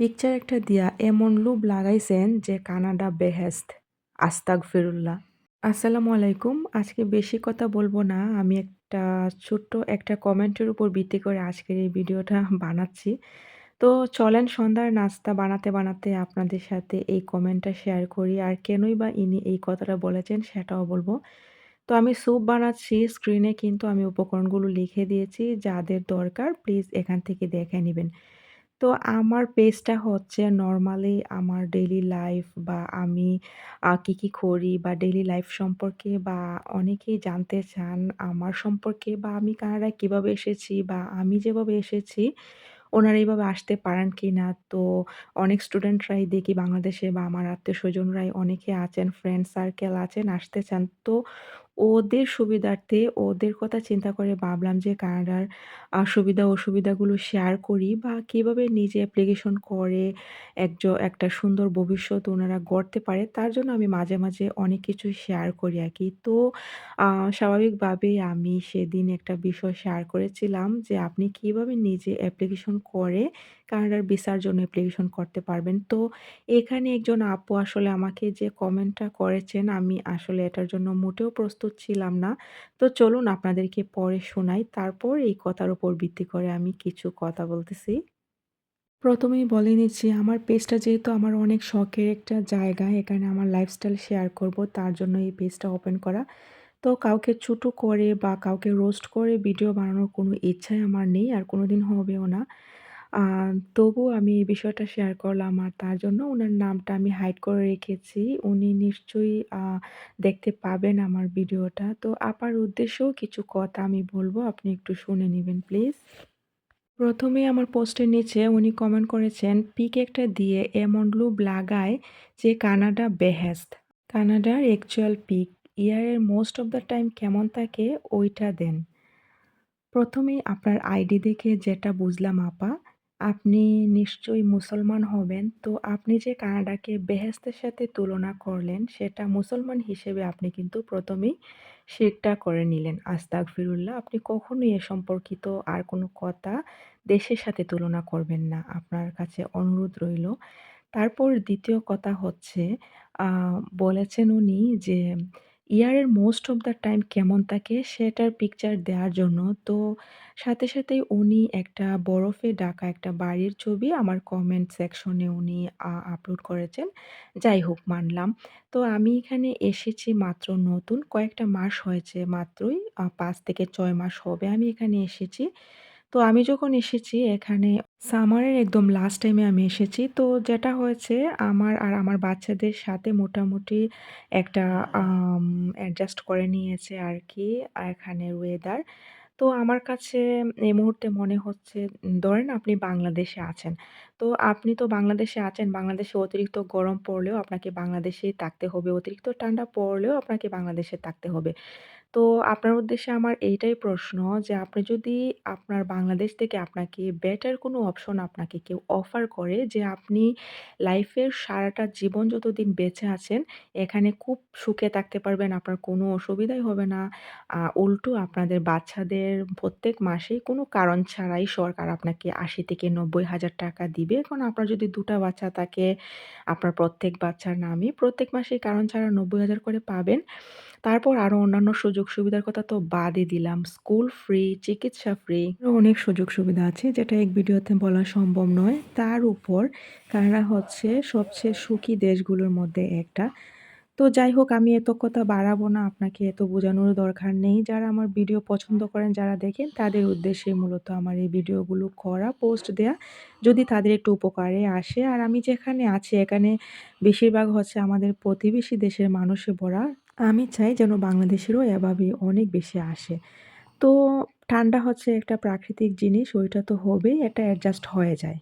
Picture একটা দিয়া এমন লুব লাগাইছেন যে কানাডা বেহেস্ত আস্তাক ফিরুল্লাহ আসসালামু আলাইকুম। আজকে বেশি কথা বলব না। আমি একটা ছোট্ট একটা কমেন্টের উপর ভিত্তি করে আজকের এই ভিডিওটা বানাচ্ছি। তো চলেন সন্ধ্যার নাস্তা বানাতে বানাতে আপনাদের সাথে এই কমেন্টটা শেয়ার করি আর কেনই বা ইনি এই কথাটা বলেছেন সেটাও বলব। তো আমি স্যুপ বানাচ্ছি, স্ক্রিনে কিন্তু আমি উপকরণগুলো লিখে দিয়েছি। যাদের দরকার, প্লিজ এখান থেকে দেখে নেবেন। তো আমার পেজটা হচ্ছে নর্মালি আমার ডেইলি লাইফ বা আমি কী, কী করি বা ডেইলি লাইফ সম্পর্কে বা অনেকেই জানতে চান আমার সম্পর্কে বা আমি কানাডায় কীভাবে এসেছি বা আমি যেভাবে এসেছি ওনারা এইভাবে আসতে পারেন কিনা? তো অনেক স্টুডেন্টরাই দেখি বাংলাদেশে বা আমার আত্মীয় স্বজনরাই অনেকে আছেন, ফ্রেন্ড সার্কেল আছেন, আসতে চান। তো ওদের সুবিধার্থে ওদের কথা চিন্তা করে ভাবলাম যে কানাডার সুবিধা অসুবিধাগুলো শেয়ার করি বা কীভাবে নিজে অ্যাপ্লিকেশন করে একজ একটা সুন্দর ভবিষ্যৎ ওনারা গড়তে পারে তার জন্য আমি মাঝে, মাঝে অনেক কিছু শেয়ার করি আর কি। তো স্বাভাবিকভাবেই আমি সেদিন একটা বিষয় শেয়ার করেছিলাম যে আপনি কীভাবে নিজে অ্যাপ্লিকেশন করে কানাডার ভিসার জন্য অ্যাপ্লিকেশন করতে পারবেন। তো এখানে একজন আপু আসলে আমাকে যে কমেন্টটা করেছেন আমি আসলে এটার জন্য মোটেও প্রস্তুত ছিলাম না। তো চলুন আপনাদেরকে পরে শোনাই। তারপর এই কথার উপর ভিত্তি করে আমি কিছু কথা বলতেছি। প্রথমেই বলে নিচ্ছি আমার পেজটা যেহেতু আমার অনেক শখের একটা জায়গা, এখানে আমার লাইফস্টাইল শেয়ার করব তার জন্য এই পেজটা ওপেন করা। তো কাউকে ছোটো করে বা কাউকে রোস্ট করে ভিডিও বানানোর কোনো ইচ্ছাই আমার নেই আর কোনো দিন হবেও না। তবুও আমি এই বিষয়টা শেয়ার করলাম আর তার জন্য ওনার নামটা আমি হাইড করে রেখেছি। উনি নিশ্চয়ই দেখতে পাবেন আমার ভিডিওটা। তো আপার উদ্দেশ্যেও কিছু কথা আমি বলব, আপনি একটু শুনে নেবেন প্লিজ। প্রথমেই আমার পোস্টের নিচে উনি কমেন্ট করেছেন, পিক একটা দিয়ে এমন লুব লাগায় যে কানাডা বেহেস্ত। কানাডার অ্যাকচুয়াল পিক ইয়ারের মোস্ট অফ দ্য টাইম কেমন থাকে ওইটা দেন। প্রথমেই আপনার আইডি দেখে যেটা বুঝলাম আপা, আপনি নিশ্চয়ই মুসলমান হবেন। তো আপনি যে কানাডাকে বেহেস্তের সাথে তুলনা করলেন, সেটা মুসলমান হিসেবে আপনি কিন্তু প্রথমেই শিরকটা করে নিলেন। আস্তাগফিরুল্লাহ। আপনি কখনোই এ সম্পর্কিত আর কোনো কথা দেশের সাথে তুলনা করবেন না। আপনার কাছে অনুরোধ রইল। তারপর দ্বিতীয় কথা হচ্ছে বলেছেন উনি যে ইয়ারের মোস্ট অফ দ্য টাইম কেমন থাকে সেটার পিকচার দেওয়ার জন্য। তো সাথে, সাথেই উনি একটা বরফে ঢাকা একটা বাড়ির ছবি আমার কমেন্ট সেকশনে উনি আপলোড করেছেন। যাই হোক মানলাম। তো আমি এখানে এসেছি মাত্র নতুন কয়েকটা মাস হয়েছে মাত্রই পাঁচ থেকে ছয় মাস হবে আমি এখানে এসেছি। তো আমি যখন এসেছি এখানে সামারের একদম লাস্ট টাইমে আমি এসেছি। তো যেটা হয়েছে আমার আর আমার বাচ্চাদের সাথে মোটামুটি একটা অ্যাডজাস্ট করে নিয়েছে আর কি এখানে ওয়েদার। তো আমার কাছে এই মুহূর্তে মনে হচ্ছে ধরেন আপনি বাংলাদেশে আছেন। তো আপনি তো বাংলাদেশে আছেন, বাংলাদেশে অতিরিক্ত গরম পড়লেও আপনাকে বাংলাদেশেই থাকতে হবে। অতিরিক্ত ঠান্ডা পড়লেও আপনাকে বাংলাদেশে থাকতে হবে। তো আপনার উদ্দেশ্যে আমার এইটাই প্রশ্ন যে আপনি যদি আপনার বাংলাদেশ থেকে আপনাকে বেটার কোনো অপশন আপনাকে কেউ অফার করে যে আপনি লাইফের সারাটা জীবন যতদিন বেঁচে আছেন এখানে খুব সুখে থাকতে পারবেন, আপনার কোনো অসুবিধাই হবে না। উল্টো আপনাদের বাচ্চাদের প্রত্যেক মাসেই কোনো কারণ ছাড়াই সরকার আপনাকে ৮০ থেকে ৯০ হাজার টাকা দিবে। এখন আপনার যদি ২ টা বাচ্চা থাকে, আপনার প্রত্যেক বাচ্চার নামে প্রত্যেক মাসেই কারণ ছাড়া ৯০ হাজার করে পাবেন। তারপর আরও অন্যান্য সুযোগ সুবিধার কথা তো বাদই দিলাম। স্কুল ফ্রি, চিকিৎসা ফ্রি অনেক সুযোগ সুবিধা আছে যেটা এক ভিডিওতে বলা সম্ভব নয়। তার উপর কানাডা হচ্ছে সবচেয়ে সুখী দেশগুলোর মধ্যে একটা। তো যাই হোক আমি এত কথা বাড়াবো না, আপনাকে এত বোঝানোর দরকার নেই। যারা আমার ভিডিও পছন্দ করেন, যারা দেখেন তাদের উদ্দেশ্যে মূলত আমার এই ভিডিওগুলো করা, পোস্ট দেয়া। যদি তাদের একটু উপকারে আসে আর আমি যেখানে আছি এখানে বেশিরভাগ হচ্ছে আমাদের প্রতিবেশী দেশের মানুষে ভরা। আমি চাই যেন বাংলাদেশেরও এভাবে অনেক বেশি আসে। তো ঠান্ডা হচ্ছে একটা প্রাকৃতিক জিনিস, ওইটা তো হবেই, এটা অ্যাডজাস্ট হয়ে যায়।